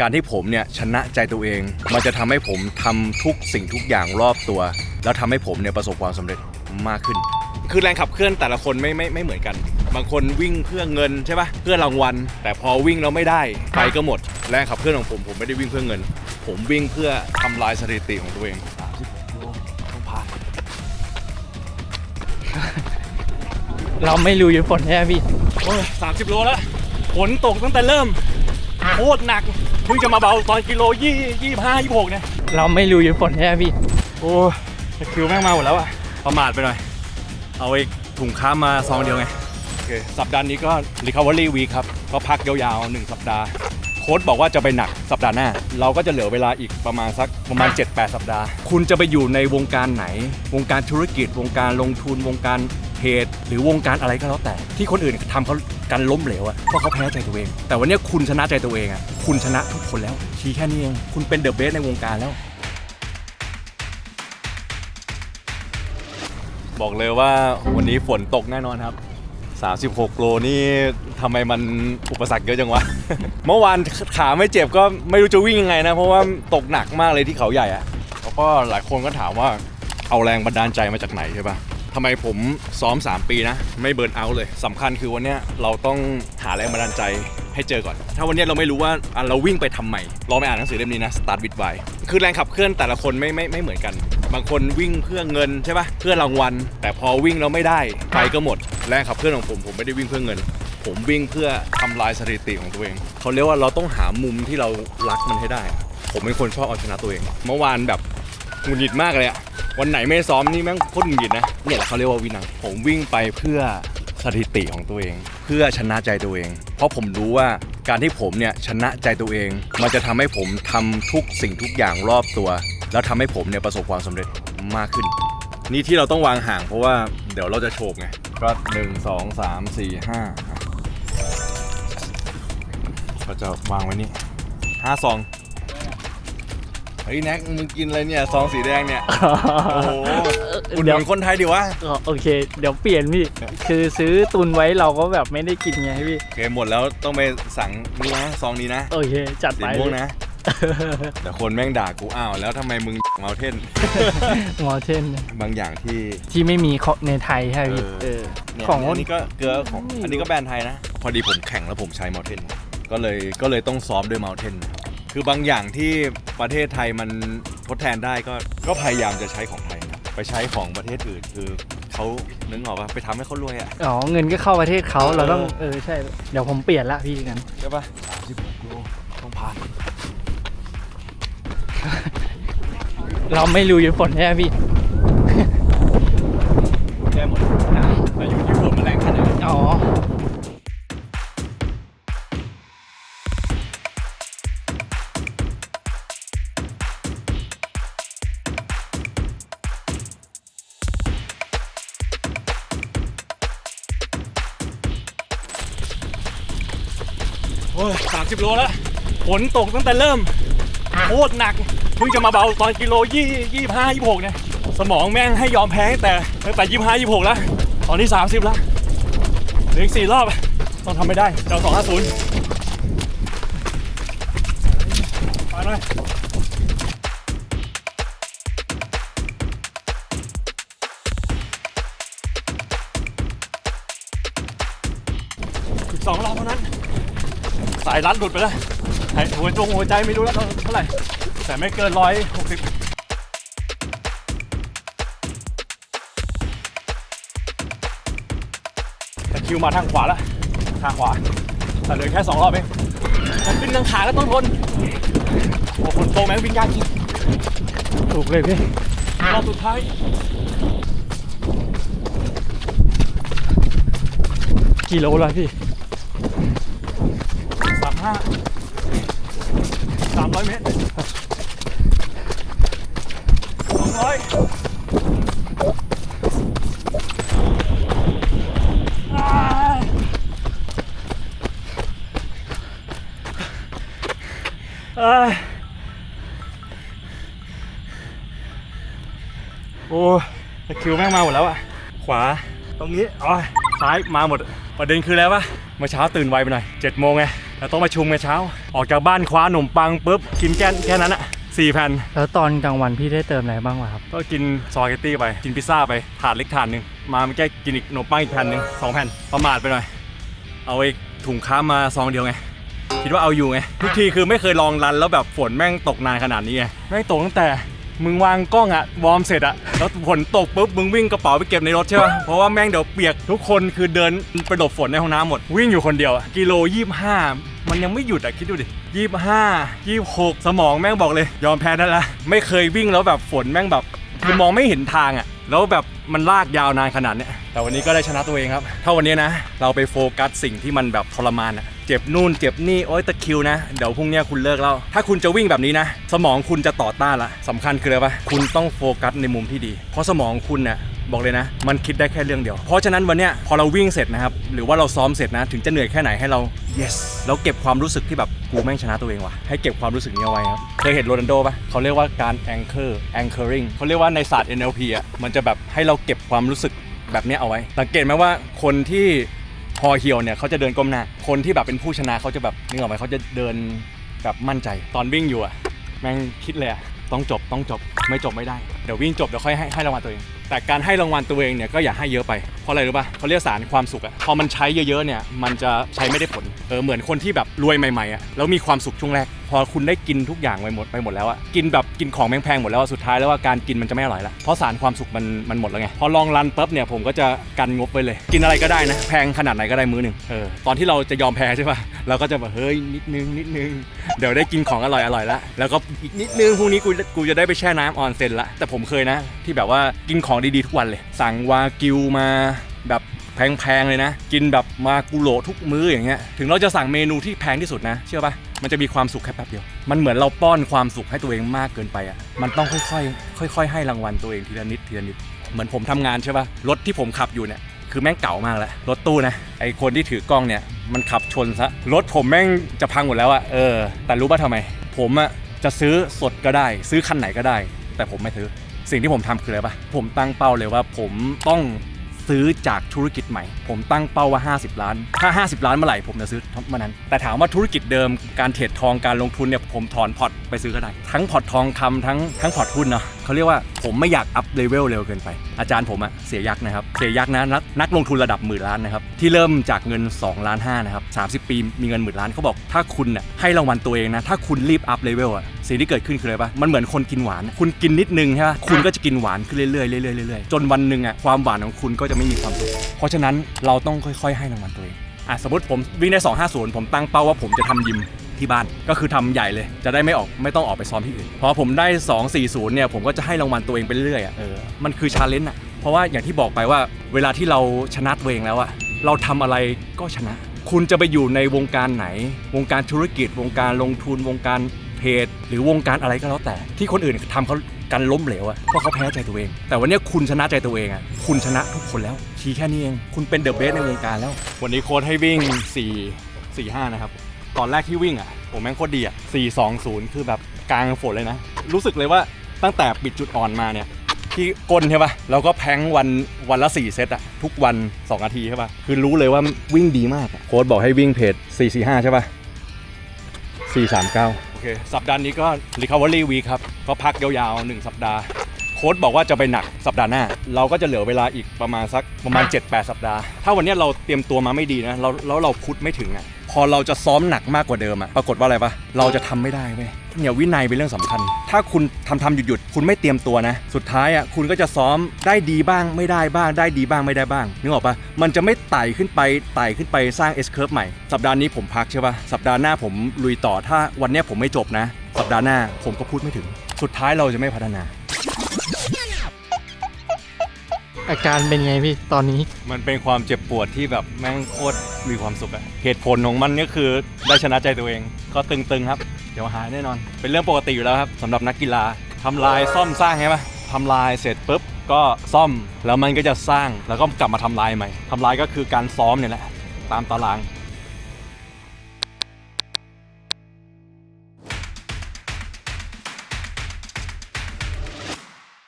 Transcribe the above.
การที่ผมเนี่ยชนะใจตัวเอง มันจะทำให้ผมทำทุกสิ่งทุกอย่างรอบตัว แล้วทำให้ผมเนี่ยประสบความสำเร็จมากขึ้น คือแรงขับเคลื่อนแต่ละคนไม่ไม่ไม่เหมือนกัน บางคนวิ่งเพื่อเงินใช่ปะเพื่อรางวัล แต่พอวิ่งแล้วไม่ได้ไปก็หมด แรงขับเคลื่อนของผมผมไม่ได้วิ่งเพื่อเงิน ผมวิ่งเพื่อทำลายสถิติของตัวเอง36โลต้องผ่าน เราไม่รู้ยุฝนใช่ไหมพี่ โอ้ยสามสิบโลแล้วฝนตกตั้งแต่เริ่ม โคตรหนัก เพิ่งจะมาเบาตอนกิโลยี่ยี่ห้ายี่หกเนี่ยเราไม่รู้ยุฝนใช่ไหมพี่ โอ้ยตะคริวแม่งมาหมดแล้วอะประมาทไปหน่อย เอาไอ้ถุงค้ามาซองเดียวไง โอเค สัปดาห์นี้ก็ recovery week ครับ ก็พักยาวๆ1สัปดาห์ โค้ชบอกว่าจะไปหนักสัปดาห์หน้า เราก็จะเหลือเวลาอีกประมาณสักประมาณ 7-8 สัปดาห์ คุณจะไปอยู่ในวงการไหน วงการธุรกิจ วงการลงทุน วงการ เพจหรือวงการอะไรก็แล้วแต่ ที่คนอื่นทำเขากันล้มเหลวอะเพราะเขาแพ้ใจตัวเอง แต่วันเนี้ยคุณชนะใจตัวเองอะคุณชนะทุกคนแล้ว ชี้แค่นี้เองคุณเป็นเดอะเบสในวงการแล้ว บอกเลยว่าวันนี้ฝนตกแน่นอนครับ 36โลนี่ทำไมมันอุปสรรคเยอะจังวะ เมื่อวานขาไม่เจ็บก็ไม่รู้จะวิ่งยังไงนะ เพราะว่าตกหนักมากเลยที่เขาใหญ่อะแล้วก็หลายคนก็ถามว่าเอาแรงบันดาลใจมาจากไหนใช่ปะ ทำไมผมซ้อม 3 ปีนะ ไม่เบิร์นเอาท์เลยสำคัญคือวันนี้เราต้องหาแรงบันดาลใจให้เจอก่อน ถ้าวันนี้เราไม่รู้ว่าเราวิ่งไปทำไมลองไปอ่านหนังสือเล่มนี้นะ Start with Why คือแรงขับเคลื่อนแต่ละคนไม่ไม่ไม่เหมือนกัน บางคนวิ่งเพื่อเงินใช่ปะเพื่อรางวัล แต่พอวิ่งแล้วไม่ได้ไปก็หมด แรงขับเคลื่อนของผมผมไม่ได้วิ่งเพื่อเงิน ผมวิ่งเพื่อทำลายสถิติของตัวเองเขาเรียกว่าเราต้องหามุมที่เรารักมันให้ได้ ผมเป็นคนชอบเอาชนะตัวเอง เมื่อวานแบบ หงุดหงิดมากเลยอะวันไหนไม่ซ้อมนี่แม่งโคตรหงุดหงิดนะเนี่ยแหละเขาเรียกว่าวินัยผมวิ่งไปเพื่อสถิติของตัวเอง เพื่อชนะใจตัวเอง เพราะผมรู้ว่าการที่ผมเนี่ยชนะใจตัวเอง มันจะทำให้ผมทำทุกสิ่งทุกอย่างรอบตัว แล้วทำให้ผมเนี่ยประสบความสำเร็จมากขึ้น นี่ที่เราต้องวางห่างเพราะว่าเดี๋ยวเราจะโฉบไงก็หนึ่งสองสามสี่ห้าก็จะวางไว้นี่ห้าซอง เฮ้ยแน็กมึงกินอะไรเนี่ยซองสีแดงเนี่ยโอ้โหอุดหเดี๋ยวนุนคนไทยดิวะอ๋อโอเค เดี๋ยวเปลี่ยนพี่ คือซื้อตุนไว้เราก็แบบไม่ได้กินไงพี่โอเคหมดแล้วต้องไปสั่งนี่นะซองนี้นะโอเค จัดสีไปม่วงนะ แต่คนแม่งด่ากูอ้าวแล้วทำไมมึงเมาเทนมอเทนบางอย่างที่ ที่ไม่มีของในไทยใช่ไหมพี่เออเออ เนี่ยของ อันนี้ก็เกลือของอันนี้ก็แบรนด์ไทยนะ พอดีผมแข่งแล้วผมใช้เมาเทนก็เลยก็เลยต้องซ้อมด้วยเมาเทนคื อบางอย่างที่ประเทศไทยมันทดแทนได้ก็ก็พยายามจะใช้ของไทยนะไปใช้ของประเทศอื่นคือเขานึกออกปะไปทำให้เขารวยอะ อ๋อเงินก็เข้าประเทศเขาเราต้องเออเออใช่ เดี๋ยวผมเปลี่ยนละพี่กันใช่ปะสามสิบหกโลต้องผ่านเราไม่รู้ยุฝนใช่ไหมพี่ อ้ยสามสิบโลแล้วฝนตกตั้งแต่เริ่มโคตรหนักเพิ่งจะมาเบาตอนกิโลยี่ยี่ห้ายี่หกเนี่ยสมองแม่งให้ยอมแพ้ตั้งแต่ตั้งแต่ยี่ห้ายี่หกแล้ว ตอนนี้สามสิบแล้วเหลืออีกสี่รอบต้องทำไม่ได้เจ้าสองห้าศูนย์ไปหน่อย สายรัดหลุดไปแล้วหายหัวจงหัวใจไม่รู้แล้วเท่าไหร่ แต่ไม่เกินร้อยหกสิบแต่คิวมาทางขวาแล้ว ทางขวา แต่เหลือแค่สองรอบเองแต่ขึ้นทางขาก็ต้องทน โอ้คนโตแม่งวิ่งยากจริงถูกเลยพี่รอบสุดท้ายกี่โลแล้วพี่สาม ห้าสามร้อยเมตรสองร้อยอ่าเอ้ยโอ้ยตะคริวแม่งมาหมดแล้วอะขวาตรงนี้อ๋อซ้ายมาหมด ประเด็นคือแล้ววะเมื่อเช้าตื่นไวไปหน่อยเจ็ดโมงไง แล้วต้องประชุมกันเช้า ออกจากบ้านคว้าขนมปังปุ๊บกินแค่แค่นั้นอะสี่แผ่นแล้วตอนกลางวันพี่ได้เติมอะไรบ้างวะครับ ก็กินสปาเกตตี้ไป กินพิซซ่าไป ถาดเล็กถาดหนึ่ง มาเมื่อกี้กินอีกขนมปังอีกแผ่นหนึ่งสองแผ่น ประมาทไปหน่อย เอาไอ้ถุงค้ามาซองเดียวไง คิดว่าเอาอยู่ไง ทุกทีคือไม่เคยลองรันแล้วแบบฝนแม่งตกนานขนาดนี้ไง แม่งตกตั้งแต่ มึงวางกล้องอะวอร์มเสร็จอะแล้วฝนตกปุ๊บมึงวิ่งกระเป๋าไปเก็บในรถใช่ป่ะเพราะว่าแม่งเดี๋ยวเปียกทุกคนคือเดินไปหลบฝนในห้องน้ำหมด วิ่งอยู่คนเดียวอะกิโลยี่สิบห้ามันยังไม่หยุดอะคิดดูดิยี่ห้ายี่หกสมองแม่งบอกเลย ยอมแพ้ได้ละไม่เคยวิ่งแล้วแบบฝนแม่งแบบคือมองไม่เห็นทางอะแล้วแบบมันลากยาวนานขนาดเนี้ยแต่วันนี้ก็ได้ชนะตัวเองครับ ถ้าวันนี้นะ เราไปโฟกัสสิ่งที่มันแบบทรมานอะ เจ็บนู่นเจ็บนี่โอ๊ยตะคิวนะ เดี๋ยวพรุ่งนี้คุณเลิกแล้ว ถ้าคุณจะวิ่งแบบนี้นะ สมองคุณจะต่อต้านละสำคัญคืออะไรปะคุณต้องโฟกัสในมุมที่ดี เพราะสมองคุณเนี่ยบอกเลยนะ มันคิดได้แค่เรื่องเดียว เพราะฉะนั้นวันเนี้ยพอเราวิ่งเสร็จนะครับ หรือว่าเราซ้อมเสร็จนะ ถึงจะเหนื่อยแค่ไหนให้เรา yes แล้วเก็บความรู้สึกที่แบบกูแม่งชนะตัวเองว่ะ ให้เก็บความรู้สึกนี้เอาไว้ครับ เคยเห็นโรนัลโดปะเขาเรียกว่าการ anchor anchoring เขาเรียกว่าในศาสตร์ NLP อะ มันจะแบบให้เราเก็บความรู้สึกแบบนี้เอาไว้ สังเกตไหมว่าคนที่ พอเฮียวเนี่ยเขาจะเดินก้มหน้า คนที่แบบเป็นผู้ชนะเขาจะแบบนึกออกไหมเขาจะเดินแบบมั่นใจ ตอนวิ่งอยู่อะแม่งคิดเลยอะต้องจบต้องจบไม่จบไม่ได้ เดี๋ยววิ่งจบเดี๋ยวค่อยให้ให้รางวัลตัวเอง แต่การให้รางวัลตัวเองเนี่ยก็อย่าให้เยอะไป เพราะอะไรรู้ป่ะเขาเรียกสารความสุขอะพอมันใช้เยอะๆเนี่ยมันจะใช้ไม่ได้ผล เออเหมือนคนที่แบบรวยใหม่ๆอะแล้วมีความสุขช่วงแรก พอคุณได้กินทุกอย่างไปหมดไปหมดแล้วอะกินแบบกินของแพงๆหมดแล้วอะสุดท้ายแล้วว่าการกินมันจะไม่อร่อยละเพราะสารความสุขมันมันหมดแล้วไงพอลองรันปุ๊บเนี่ยผมก็จะกันงบไปเลย กินอะไรก็ได้นะ แพงขนาดไหนก็ได้มื้อหนึ่งเออตอนที่เราจะยอมแพ้ใช่ป่ะเราก็จะแบบเฮ้ยนิดนึงนิดนึงเดี๋ยวได้กินของอร่อยอร่อยละแล้วก็อีกนิดนึงพรุ่งนี้กูกูจะได้ไปแช่น้ำออนเซ็นละแต่ผมเคยนะ ที่แบบว่ากินของดีๆทุกวันเลย สั่งวากิวมาแบบแพงๆเลยนะ กินแบบมากุโรทุกมื้ออย่างเงี้ยถึงเราจะสั่งเมนูที่แพงที่สุดนะ เชื่อปะ มันจะมีความสุขแค่แป๊บเดียว มันเหมือนเราป้อนความสุขให้ตัวเองมากเกินไปอะ มันต้องค่อยๆ ค่อย ๆ ให้รางวัลตัวเองทีละนิดทีละนิด เหมือนผมทำงานใช่ปะรถที่ผมขับอยู่เนี่ยคือแม่งเก่ามากแล้ว รถตู้นะ ไอคนที่ถือกล้องเนี่ยมันขับชนซะ รถผมแม่งจะพังหมดแล้วอะเออ แต่รู้ป่ะทำไม ผมอะจะซื้อสดก็ได้ ซื้อคันไหนก็ได้ แต่ผมไม่ซื้อ สิ่งที่ผมทำคืออะไรปะผมตั้งเป้าเลยว่าผมต้อง ซื้อจากธุรกิจใหม่ ผมตั้งเป้าว่า 50 ล้าน ถ้า 50 ล้านเมื่อไหร่ผมจะซื้อเมื่อนั้น แต่ถามว่าธุรกิจเดิมการเทรดทองการลงทุนเนี่ยผมถอนพอร์ตไปซื้อก็ได้ ทั้งพอร์ตทองคำทั้งทั้งพอร์ตหุ้นเนาะเขาเรียกว่าผมไม่อยากอัพเลเวลเร็วเกินไป อาจารย์ผมอะเสียยักษ์นะครับ เสียยักษ์นะนักนักลงทุนระดับหมื่นล้านนะครับ ที่เริ่มจากเงิน2ล้าน5นะครับ30ปีมีเงินหมื่นล้านเขาบอกถ้าคุณน่ะให้รางวัลตัวเองนะ ถ้าคุณรีบอัพเลเวลอะสิ่งที่เกิดขึ้นคืออะไรปะมันเหมือนคนกินหวาน คุณกินนิดนึงใช่ปะคุณก็จะกินหวานขึ้นเรื่อยๆเรื่อยๆเรื่อยๆจนวันหนึ่งอะความหวานของคุณก็จะไม่มีความสุขเพราะฉะนั้นเราต้องค่อย ๆ ให้รางวัลตัวเองอะสมมติผมวิ่งได้ 250 ผมตั้งเป้าว่าผมจะทำยิม ที่บ้าน ก็คือทำใหญ่เลย จะได้ไม่ออกไม่ต้องออกไปซ้อมที่อื่น พอผมได้ 240 เนี่ยผมก็จะให้รางวัลตัวเองไปเรื่อยๆอะเออมันคือชาเลนจ์อะเพราะว่าอย่างที่บอกไปว่าเวลาที่เราชนะตัวเองแล้วอะเราทำอะไรก็ชนะ คุณจะไปอยู่ในวงการไหน วงการธุรกิจ วงการลงทุนวงการเพจ หรือวงการอะไรก็แล้วแต่ ที่คนอื่นทำเขากันล้มเหลวอะเพราะเขาแพ้ใจตัวเอง แต่วันเนี้ยคุณชนะใจตัวเองอะคุณชนะทุกคนแล้วชี้แค่นี้เอง คุณเป็นเดอะเบสในวงการแล้ว วันนี้โค้ดให้วิ่ง 4 4 5 นะครับ ตอนแรกที่วิ่งอะผมแม่งโคตรดีอะ4 2 0 คือแบบกลางฝนเลยนะ รู้สึกเลยว่าตั้งแต่ปิดจุดอ่อนมาเนี่ย ที่ก้นใช่ปะเราก็แพ้งวันวันละ 4 เซตอะทุกวัน 2 นาทีใช่ปะคือรู้เลยว่าวิ่งดีมากอะโค้ดบอกให้วิ่งเพจ4 4 5 ใช่ปะ439โอเคสัปดาห์นี้ก็ Recovery Week ครับ ก็พักยาวๆ 1 สัปดาห์ โค้ดบอกว่าจะไปหนักสัปดาห์หน้า เราก็จะเหลือเวลาอีกประมาณสักประมาณ 7-8 สัปดาห์ ถ้าวันเนี้ยเราเตรียมตัวมาไม่ดีนะแล้วแล้วเราพุทไม่ถึงอะ พอเราจะซ้อมหนักมากกว่าเดิมอะปรากฏว่าอะไรปะเราจะทำไม่ได้เว้ยเนี่ยวินัยเป็นเรื่องสำคัญ ถ้าคุณทำทำหยุดหยุดๆคุณไม่เตรียมตัวนะ สุดท้ายอะคุณก็จะซ้อมได้ดีบ้างไม่ได้บ้าง ได้ดีบ้างไม่ได้บ้างนึกออกปะมันจะไม่ไต่ขึ้นไปไต่ขึ้นไปสร้าง S curve ใหม่ สัปดาห์นี้ผมพักใช่ปะสัปดาห์หน้าผมลุยต่อถ้าวันเนี้ยผมไม่จบนะ สัปดาห์หน้าผมก็พูดไม่ถึง สุดท้ายเราจะไม่พัฒนา อาการเป็นไงพี่ตอนนี้ มันเป็นความเจ็บปวดที่แบบแม่งโคตร มีความสุขอะเหตุผลของมันก็คือได้ชนะใจตัวเอง ก็ตึงๆครับ เดี๋ยวหายแน่นอน เป็นเรื่องปกติอยู่แล้วครับสำหรับนักกีฬาทำลายซ่อมสร้างใช่ไหมทำลายเสร็จปุ๊บก็ซ่อมแล้วมันก็จะสร้างแล้วก็กลับมาทำลายใหม่ทำลายก็คือการซ้อมเนี่ยแหละตามตาราง